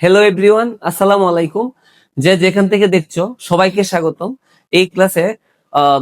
Hello everyone আসসালামু আলাইকুম যে যেখান থেকে দেখছ, সবাইকে স্বাগতম। এই ক্লাসে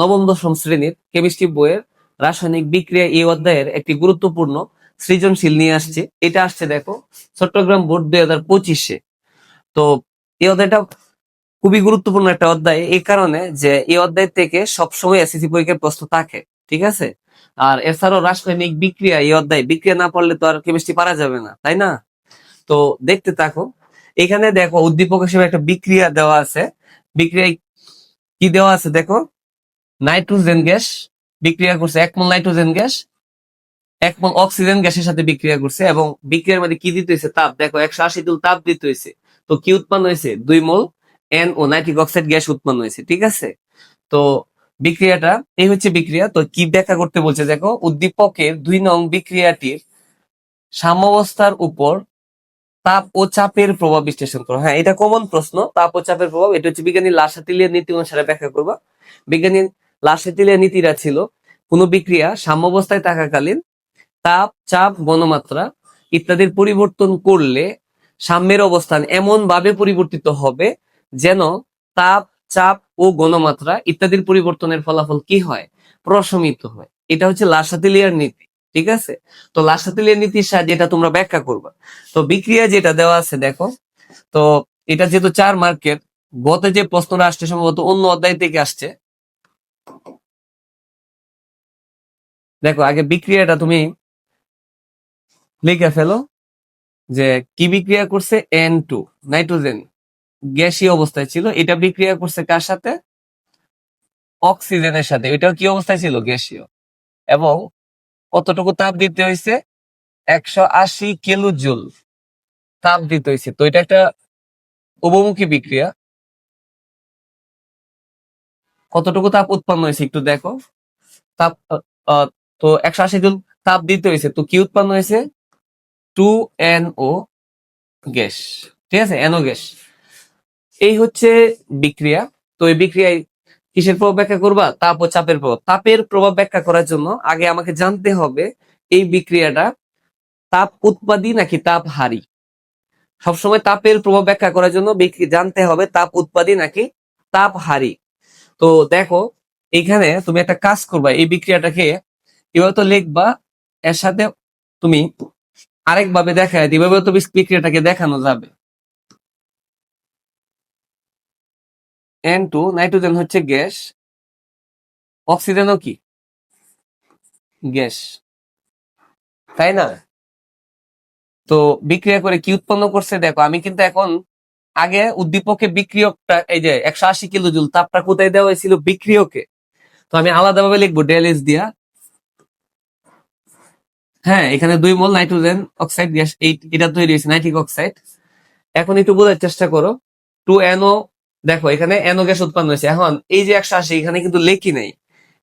নবম, দশম শ্রেণির কেমিস্ট্রি বইয়ের রাসায়নিক বিক্রিয়া এই অধ্যায়ের একটি গুরুত্বপূর্ণ সৃজনশীল নিয়ে আসছে। এটা আসছে দেখো, চট্টগ্রাম বোর্ড দুই হাজার পঁচিশে। তো এই অধ্যায়টা খুবই গুরুত্বপূর্ণ একটা অধ্যায়, এই কারণে যে এই অধ্যায় থেকে সবসময় এসএসসি পরীক্ষার প্রশ্ন থাকে, ঠিক আছে? আর এছাড়াও রাসায়নিক বিক্রিয়া এই অধ্যায়, বিক্রিয়া না পড়লে তো আর কেমিস্ট্রি পারা যাবে না, তাই না? তো দেখতে থাকো। এখানে দেখো উদ্দীপক হিসেবে একটা বিক্রিয়া দেওয়া আছে। বিক্রিয়ায় কি দেওয়া আছে দেখো? নাইট্রোজেন গ্যাস বিক্রিয়া করছে, এক মোল নাইট্রোজেন গ্যাস, এক মোল অক্সিজেন গ্যাসের সাথে বিক্রিয়া করছে এবং বিক্রিয়ার মধ্যে কি দিতে হয়েছে? তাপ। দেখো একশো আশি জুল তাপ দিতে হয়েছে। তো কি উৎপন্ন হয়েছে? দুই mole N O nitric oxide gas উৎপন্ন হয়েছে, ঠিক আছে? তো বিক্রিয়াটা, এই হচ্ছে বিক্রিয়া। তো কি ব্যাখ্যা করতে বলছে? দেখো, উদ্দীপকের দুই নং বিক্রিয়াটির সাম্যাবস্থার উপর তাপ ও চাপের প্রভাব বিশ্লেষণ করো। হ্যাঁ এটা কমন প্রশ্ন। তাপ ও চাপের প্রভাব, এটা হচ্ছে বিজ্ঞানী লাসাতিলিয়ার নীতি অনুসারে ব্যাখ্যা করবা। বিজ্ঞানী লাসাতিলিয়ার নীতিরা ছিল, কোন বিক্রিয়া সাম্যাবস্থায় থাকাকালীন তাপ, চাপ গণমাত্রা ইত্যাদির পরিবর্তন করলে সাম্যের অবস্থান এমন ভাবে পরিবর্তিত হবে যেন তাপ, চাপ ও গণমাত্রা ইত্যাদির পরিবর্তনের ফলাফল কি হয়? প্রশমিত হয়। এটা হচ্ছে লাসাতিলিয়ার নীতি। ঠিক আছে? তো লাসাতিলিয়ার নীতির সাহায্যে এটা তোমরা ব্যাখ্যা করবা। তো বিক্রিয়া যেটা দেওয়া আছে, দেখো, তো এটা যেহেতু চার মার্কের গত যে প্রশ্নটা আসছে সম্ভবত অন্য অধ্যায় থেকে আসছে। দেখো, আগে বিক্রিয়াটা তুমি লিখে ফেলো যে কি বিক্রিয়া করছে? N two nitrogen. গ্যাসীয় অবস্থায় ছিল। এটা বিক্রিয়া করছে কার সাথে? অক্সিজেনের সাথে। এটাও কি অবস্থায় ছিল? গ্যাসীয়। এবং কতটুকু তাপ দিতে হয়েছে একশো আশি কিলো জুল তাপ দিতে হয়েছে তো এটা একটা উপমুখী বিক্রিয়া। কতটুকু তাপ উৎপন্ন হয়েছে একটু দেখো। তাপ তো একশো আশি জুল তাপ দিতে হয়েছে তো কি উৎপন্ন হয়েছে টু এন ও গ্যাস। ঠিক আছে? N O gas. এই হচ্ছে বিক্রিয়া। তো এই বিক্রিয়ায় কিসের প্রভাব ব্যাখ্যা করবা? তাপ ও চাপের প্রভাব। তাপের প্রভাব ব্যাখ্যা করার জন্য আগে আমাকে জানতে হবে এই বিক্রিয়াটা তাপ উৎপাদী নাকি তাপ হারি? সবসময় তাপের প্রভাব ব্যাখ্যা করার জন্য জানতে হবে তাপ উৎপাদী নাকি তাপ হারি। তো দেখো, এখানে তুমি একটা কাজ করবা, এই বিক্রিয়াটাকে এভাবে তো লিখবা, এর সাথে তুমি আরেকভাবে দেখা এভাবে তো বিক্রিয়াটাকে দেখানো যাবে। এন টু নাইট্রোজেন হচ্ছে গ্যাস। অক্সিজেনও কি? গ্যাস। তাই না? তো বিক্রিয়া করে কি উৎপন্ন করছে দেখো, আমি কিন্তু এখন আগে উদ্দীপকে বিক্রিয়কটা, এই যে একশো আশি কিলো জুল তাপটা কোথায় দেওয়া হয়েছিল বিক্রিয়কে? তো আমি আলাদাভাবে লিখব ডেলিস দিয়া। হ্যাঁ এখানে দুই মোল নাইট্রোজেন অক্সাইড গ্যাস এটা তৈরি হয়েছে নাইট্রিক অক্সাইড। এখন একটু বোঝার চেষ্টা করো। টু এনও দেখো, এখানে এনও গ্যাস উৎপন্ন হয়েছে। এখন এই যে একশো আশি, এখানে কিন্তু লেখি নাই।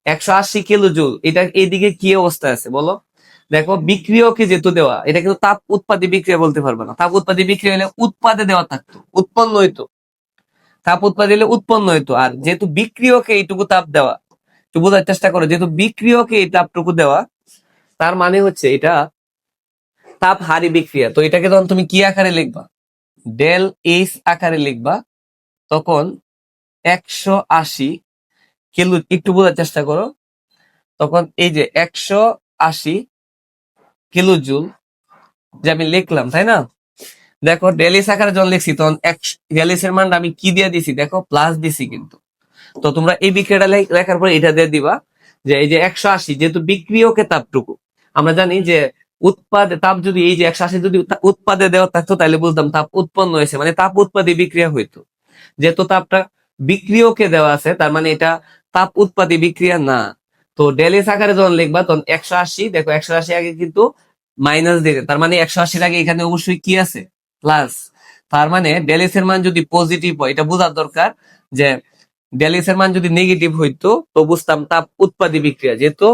একশো আশি কিলো জুল এটা এইদিকে কি অবস্থা আছে বলো? দেখো, বিক্রিয়কে যেহেতু দেওয়া, এটা কিন্তু তাপ উৎপাদী বিক্রিয়া বলতে পারবে না। তাপ উৎপাদী বিক্রিয়া হলে উৎপাদে দেওয়া থাকতো, উৎপন্ন হইতো। তাপ উৎপাদী হলে উৎপন্ন হইতো। আর যেহেতু বিক্রিয়কে এইটুকু তাপ দেওয়া, একটু বোঝার চেষ্টা করো, যেহেতু বিক্রিয়কে এই তাপটুকু দেওয়া, তার মানে হচ্ছে এটা তাপ হারি বিক্রিয়া। তো এটাকে তখন তুমি কি আকারে লিখবা? ডেল এইচ আকারে লিখবা। তখন একশো আশি কিলো একটু বোঝার চেষ্টা করো। তখন এই যে একশো আশি কিলো জুল যে আমি লিখলাম, তাই না? দেখো, ডেলিস আকারে যখন লিখছি, তখন ডেলিসের মানটা আমি কি দিয়ে দিছি? দেখো প্লাস দিছি কিন্তু। তো তোমরা এই বিক্রিয়াটা লেখার পর এটা দিয়ে দিবা যে এই যে একশো আশি যেহেতু বিক্রিয়কে তাপটুকু আমরা জানি যে উৎপাদে, তাপ যদি এই যে একশো আশি যদি উৎপাদে দেওয়া থাকতো তাহলে বলতাম তাপ উৎপন্ন হয়েছে মানে তাপ উৎপাদে বিক্রিয়া হইতো। যেহেতু তাপটা বিক্রিয়কে দেওয়া আছে, তার মানে এটা তাপ উৎপাদী বিক্রিয়া না। তো ডেলিস আকারে যখন লিখবা, তখন একশো আশি, দেখো একশো আশি আগে কিন্তু মাইনাস দিয়ে তার মানে একশো আশির আগে এখানে অবশ্যই কি আছে? প্লাস তার মানে ডেলিস এর মান যদি পজিটিভ হয়, এটা বোঝার দরকার যে ডেলিস এর মান যদি নেগেটিভ হইতো, তো বুঝতাম তাপ উৎপাদী বিক্রিয়া। যেহেতু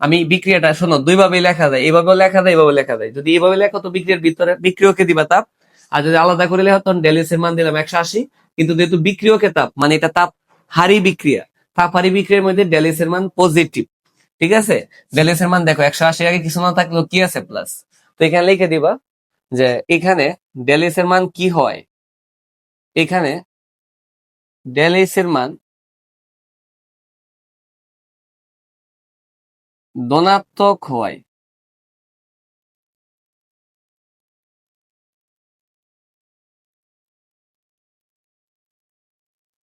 আমি বিক্রিয়াটা শোনো দুই ভাবে লেখা যায়। এইভাবে লেখা যায় এইভাবে লেখা যায়। যদি এইভাবে লেখো, তো বিক্রিয়ার ভিতরে বিক্রিয়কে দিবা তাপ। আর যদি আলাদা করে লেখো, তখন ডেলিস এর মান দিলাম একশো আশি কিন্তু যেহেতু বিক্রিয়কে তাপ মানে এটা তাপ হারি বিক্রিয়া, তাপ হারি বিক্রিয়ার মধ্যে ডেলিস এর মান পজিটিভ ঠিক আছে? ডেলিস এর মান দেখো, একশো আশি আগে কিছু না থাকলেও কি আছে প্লাস তো এখানে লিখে দিবা যে এখানে এর মান কি হয়? এখানে এর মান ধনাত্মক হয়।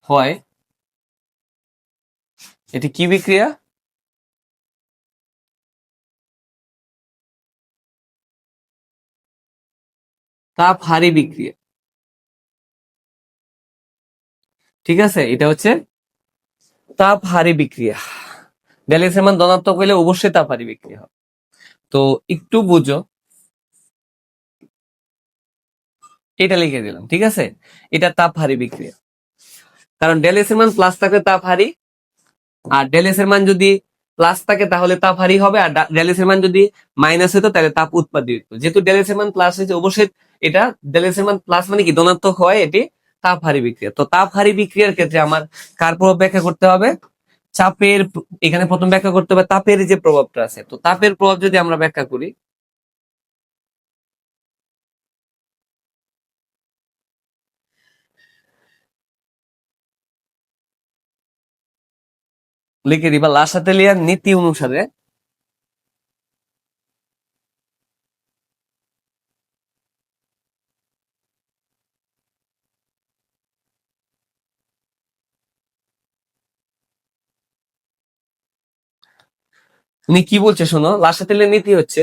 হয়। এটি কি বিক্রিয়া? তাপ হারি বিক্রিয়া। ঠিক আছে, এটা হচ্ছে তাপ হারি বিক্রিয়া। ডেলিক্সের মান ধনাত্মক হইলে অবশ্যই তাপ হারি বিক্রিয়া হবে। তো একটু বুঝো। এটা লিখে দিলাম, ঠিক আছে? এটা তাপ হারি বিক্রিয়া। কারণ ডেলিক্সের মান প্লাস থাকলে তাপ হারি আর ডেলিক্সের মান যদি প্লাস থাকে তাহলে তাপ হারি হবে। আর ডেলিক্সের মান যদি মাইনাস হতো তাহলে তাপ উৎপাদিত হতো। যেহেতু ডেলিক্সের মান প্লাস হয়েছে, অবশ্যই এটা ডেলিক্সের মান প্লাস মানে কি? ধনাত্মক হয় এটি তাপ হারি বিক্রিয়া। তো তাপ হারি বিক্রিয়ার ক্ষেত্রে আমার কার প্রভাব ব্যাখ্যা করতে হবে? চাপের, এখানে প্রথম ব্যাখ্যা করতে হবে, তাপের যে প্রভাবটা আছে। তো তাপের প্রভাব যদি আমরা ব্যাখ্যা করি লিখে দিবা। লাসাতেলিয়ার নীতি অনুসারে উনি কি বলছে শোনো? লাসাতেলের নীতি হচ্ছে,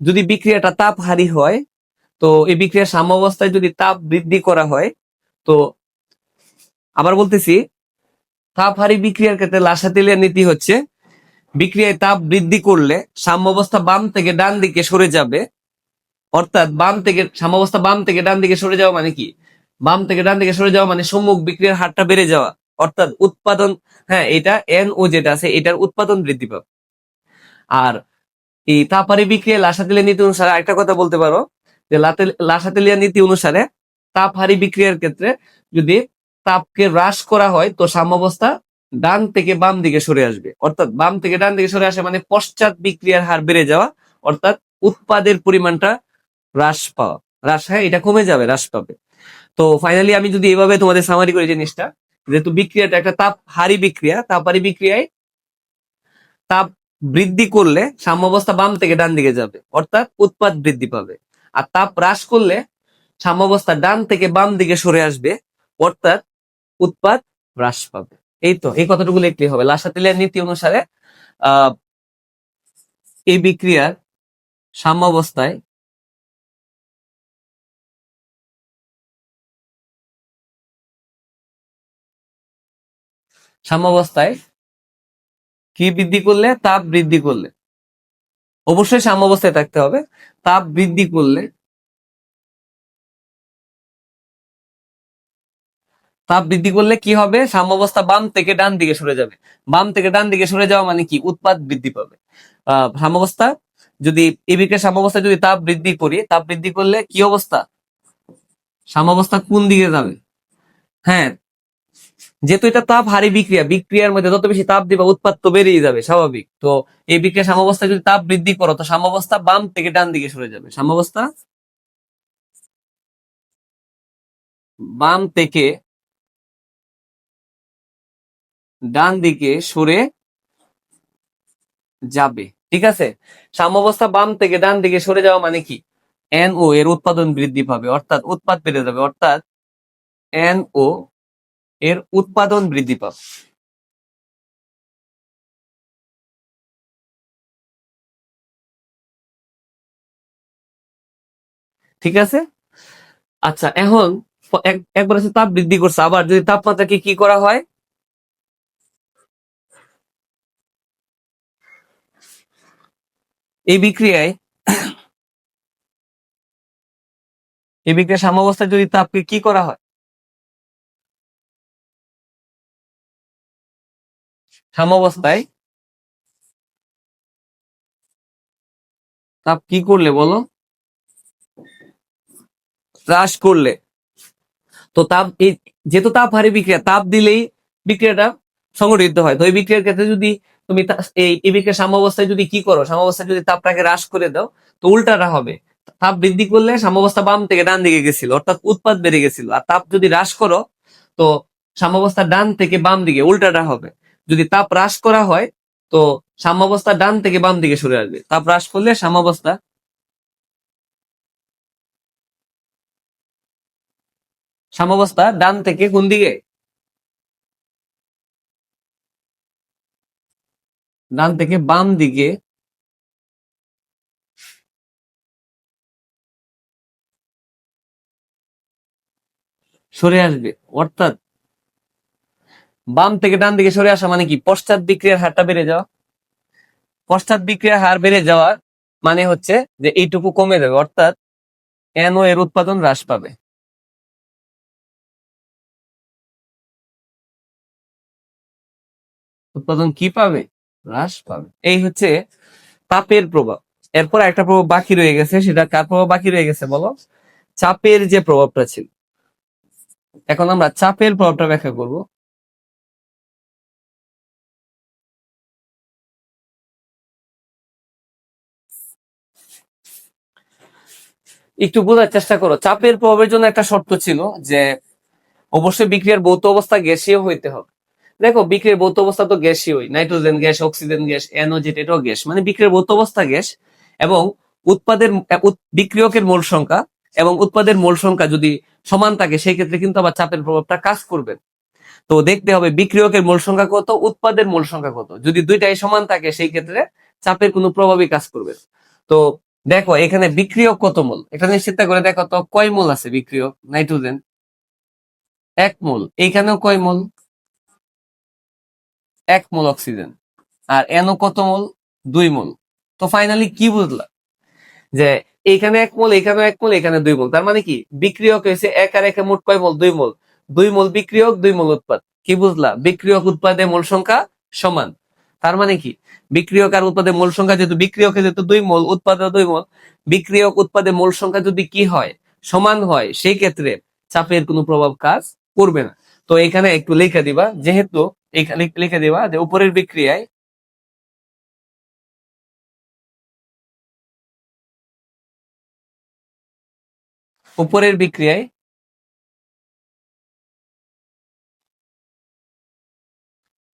যদি বিক্রিয়াটা তাপহারী হয়, তো এই বিক্রিয়ার সাম্যাবস্থায় যদি তাপ বৃদ্ধি করা হয়, তো আবার বলতেছি তাপহারী বিক্রিয়ার ক্ষেত্রে লাসাতেলিয়ার নীতি হচ্ছে, বিক্রিয়ায় তাপ বৃদ্ধি করলে সাম্যাবস্থা বাম থেকে ডান দিকে সরে যাবে। অর্থাৎ বাম থেকে, সাম্যবস্থা বাম থেকে ডান দিকে সরে যাওয়া মানে কি? বাম থেকে ডান দিকে সরে যাওয়া মানে সম্মুখ বিক্রিয়ার হারটা বেড়ে যাওয়া। অর্থাৎ উৎপাদন হ্যাঁ এটা এন ও যেটা আছে, এটার উৎপাদন বৃদ্ধি পাবে। আর এই তাপারি বিক্রিয়া লাসাতেলিয়া নীতি অনুসারে একটা কথা বলতে পারো, যে লাসাতেলিয়া নীতি অনুসারে তাপহারি বিক্রিয়ার ক্ষেত্রে যদি তাপকে হ্রাস করা হয়, তো সাম্যাবস্থা ডান থেকে বাম দিকে সরে আসবে। অর্থাৎ বাম থেকে ডান দিকে সরে আসে মানে পশ্চাৎ বিক্রিয়ার হার বেড়ে যাওয়া, অর্থাৎ উৎপাদের পরিমাণটা হ্রাস পাওয়া। হ্রাস হ্যাঁ এটা কমে যাবে, হ্রাস পাবে। তো ফাইনালি আমি যদি এভাবে তোমাদের সামারি করি জিনিসটা, যেহেতু বিক্রিয়াটা একটা তাপ হারি বিক্রিয়া তাপহারি বিক্রিয়ায় তাপ বৃদ্ধি করলে সাম্যাবস্থা বাম থেকে ডান দিকে যাবে, অর্থাৎ উৎপাদ বৃদ্ধি পাবে। আর তাপ হ্রাস করলে সাম্যাবস্থা ডান থেকে বাম দিকে সরে আসবে, অর্থাৎ উৎপাদ হ্রাস পাবে। এই তো, এই কথাটুকু লিখলেই হবে। লাসাতিলের নীতি অনুসারে, আহ, এই বিক্রিয়ার সাম্যাবস্থায় সাম্যাবস্থায় কি বৃদ্ধি করলে? তাপ বৃদ্ধি করলে। অবশ্যই সাম্যাবস্থায় থাকতে হবে। তাপ বৃদ্ধি করলে তাপ বৃদ্ধি করলে কি হবে? সাম্যাবস্থা বাম থেকে ডান দিকে সরে যাবে। বাম থেকে ডান দিকে সরে যাওয়া মানে কি? উৎপাদ বৃদ্ধি পাবে। সাম্যাবস্থা, যদি এই বিক্রিয়ার সাম্যাবস্থায় যদি তাপ বৃদ্ধি করি, তাপ বৃদ্ধি করলে কি অবস্থা? সাম্যাবস্থা কোন দিকে যাবে? হ্যাঁ যেহেতু এটা তাপ হারি বিক্রিয়া, বিক্রিয়ার মধ্যে যত বেশি তাপ দিবা উৎপাদ তো বেড়েই যাবে, স্বাভাবিক। তো এই বিক্রিয়া সাম্যাবস্থায় যদি তাপ বৃদ্ধি করো, তো সাম্যাবস্থা বাম থেকে ডান দিকে সরে যাবে। সাম্যাবস্থা বাম থেকে ডান দিকে সরে যাবে। ঠিক আছে? সাম্যাবস্থা বাম থেকে ডান দিকে সরে যাওয়া মানে কি? এন ও এর উৎপাদন বৃদ্ধি পাবে, অর্থাৎ উৎপাদ বেড়ে যাবে, অর্থাৎ এন ও এর উৎপাদন বৃদ্ধি পাবে। ঠিক আছে? আচ্ছা এখন এক- একবার তাপ বৃদ্ধি করছে, আবার যদি তাপমাত্রাকে কি করা হয়? এই বিক্রিয়ায়, এই বিক্রিয়া সাম্যাবস্থায় যদি তাপকে কি করা হয়? সাম্যাবস্থায় তাপ কি করলে বলো? হ্রাস করলে। তো তাপ, এই যেহেতু তাপ হারে বিক্রিয়া, তাপ দিলেই বিক্রিয়াটা সংগঠিত হয়। তো এই বিক্রিয়ার ক্ষেত্রে যদি তুমি এই বিক্রিয়ার সাম্যাবস্থায় যদি কি করো, সাম্যাবস্থায় যদি তাপটাকে হ্রাস করে দাও, তো উল্টাটা হবে। তাপ বৃদ্ধি করলে সাম্যাবস্থা বাম থেকে ডান দিকে গেছিল, অর্থাৎ উৎপাদ বেড়ে গেছিল। আর তাপ যদি হ্রাস করো, তো সাম্যাবস্থা ডান থেকে বাম দিকে, উল্টাটা হবে। যদি তাপ হ্রাস করা হয়, তো সাম্যাবস্থা ডান থেকে বাম দিকে সরে আসবে। তাপ হ্রাস করলে সাম্যাবস্থা সাম্যাবস্থা ডান থেকে কোন দিকে? ডান থেকে বাম দিকে সরে আসবে, অর্থাৎ বাম থেকে ডান দিকে সরে আসা মানে কি? পশ্চাৎ বিক্রিয়ার হারটা বেড়ে যাওয়া। পশ্চাৎ বিক্রিয়ার হার বেড়ে যাওয়া মানে হচ্ছে যে এইটুকু কমে যাবে, অর্থাৎ এনও এর উৎপাদন হ্রাস পাবে। উৎপাদন কি পাবে? হ্রাস পাবে। এই হচ্ছে তাপের প্রভাব। এরপর একটা প্রভাব বাকি রয়ে গেছে, সেটা কার প্রভাব বাকি রয়ে গেছে বলো? চাপের যে প্রভাবটা ছিল। এখন আমরা চাপের প্রভাবটা ব্যাখ্যা করব। একটু বোঝার চেষ্টা করো। চাপের প্রভাবের জন্য একটা শর্ত ছিল যে, অবশ্যই বিক্রিয়ার ভৌত অবস্থা গ্যাসীয় হইতে হবে। দেখো বিক্রিয়ার ভৌত অবস্থা তো গ্যাসই ওই। নাইট্রোজেন গ্যাস, অক্সিজেন গ্যাস এনোজেট এটাও গ্যাস। মানে বিক্রিয়ার ভৌত অবস্থা গ্যাস এবং উৎপাদের বিক্রিয়কের মোল সংখ্যা এবং উৎপাদের মোল সংখ্যা যদি সমান থাকে, সেই ক্ষেত্রে কিন্তু আবার চাপের প্রভাবটা কাজ করবে। তো দেখতে হবে বিক্রিয়কের মোল সংখ্যা কত, উৎপাদের মোল সংখ্যা কত। যদি দুইটাই সমান থাকে, সেই ক্ষেত্রে চাপের কোনো প্রভাবই কাজ করবে তো দেখো, এখানে বিক্রিয়ক কত মোল? এটা নিশ্চিত করে দেখো তো, কয় মোল আছে বিক্রিয়ক নাইট্রোজেন? এক মোল। এইখানেও কয় মোল? এক মোল অক্সিজেন আর এনও কত মোল? দুই মোল। তো ফাইনালি কি বুঝলা? যে এইখানে এক মোল এখানে এক মোল এখানে দুই মোল। তার মানে কি? বিক্রিয়ক হয়েছে এক আর একে মোট কয় মোল? দুই মোল। দুই মোল বিক্রিয়ক, দুই মোল উৎপাদ। কি বুঝলা? বিক্রিয়ক উৎপাদে মোল সংখ্যা সমান। তার মানে কি? বিক্রিয়ক আর উৎপাদে মোল সংখ্যা যেহেতু বিক্রিয়কে যেহেতু দুই মোল, উৎপাদে দুই মোল। বিক্রিয়ক উৎপাদে মোল সংখ্যা যদি কি হয়, সমান হয়, সেই ক্ষেত্রে চাপের কোনো প্রভাব কাজ করবে না। তো এখানে একটু লেখা দিবা, যেহেতু এখানে লিখে দিবা যে উপরের বিক্রিয়ায় উপরের বিক্রিয়ায়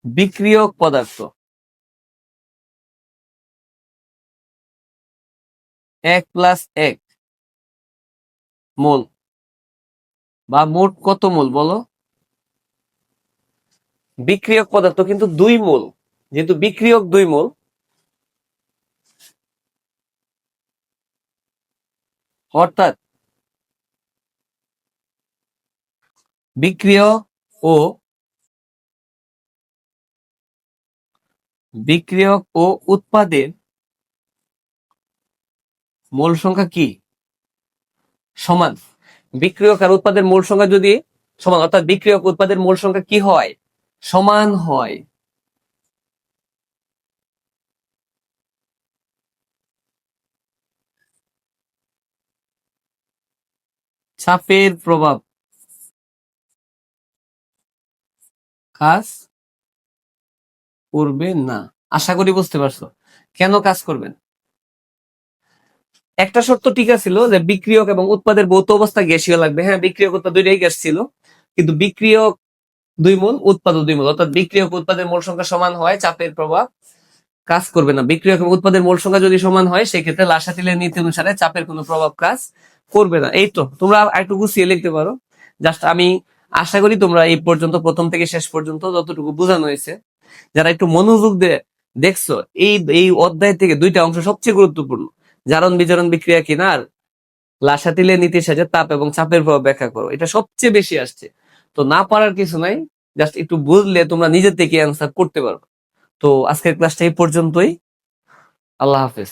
বিক্রিয়ক পদার্থ এক প্লাস এক মোল বা মোট কত মোল বলো? বিক্রিয়ক পদার্থ কিন্তু দুই মূল। যেহেতু বিক্রিয়ক দুই মূল, অর্থাৎ বিক্রিয় ও বিক্রিয়ক ও উৎপাদের মূল সংখ্যা কি? সমান। বিক্রিয়ক আর উৎপাদের মূল সংখ্যা যদি সমান, অর্থাৎ বিক্রিয়ক উৎপাদের মূল সংখ্যা কি হয়? সমান হয়। চাপের প্রভাব। কাজ করবে না। আশা করি বুঝতে পারছ। কেন কাজ করবেন? একটা শর্ত ঠিক ছিল যে বিক্রিয়ক এবং উৎপাদের ভৌত অবস্থা গ্যাসীয় লাগবে। হ্যাঁ বিক্রিয়ক উৎপাদ দুইটাই গ্যাস ছিল। কিন্তু বিক্রিয়ক দুই মূল, উৎপাদক দুই মূল, অর্থাৎ বিক্রিয়ক উৎপাদের মোল সংখ্যা সমান হয়, চাপের প্রভাব কাজ করবে না। বিক্রিয়ক উৎপাদের মোল সংখ্যা যদি সমান হয়, সেক্ষেত্রে লাসাতিলের নীতি অনুসারে চাপের কোনো প্রভাব কাজ করবে না। এই তো, তোমরা একটু গুছিয়ে লিখতে পারো। জাস্ট আমি আশা করি তোমরা এই পর্যন্ত, প্রথম থেকে শেষ পর্যন্ত যতটুকু বোঝানো হয়েছে, যারা একটু মনোযোগ দিয়ে দেখছ, এই এই অধ্যায় থেকে দুইটা অংশ সবচেয়ে গুরুত্বপূর্ণ। জারণ বিজারণ বিক্রিয়া কিনা আর লাসাতিলের নীতির সাথে তাপ এবং চাপের প্রভাব ব্যাখ্যা করো। এটা সবচেয়ে বেশি আসছে। তো না পারার কিছু নাই জাস্ট একটু বুঝলে তোমরা নিজে থেকে অ্যান্সার করতে পারো। তো আজকের ক্লাসটা এই পর্যন্তই। আল্লাহ হাফেজ।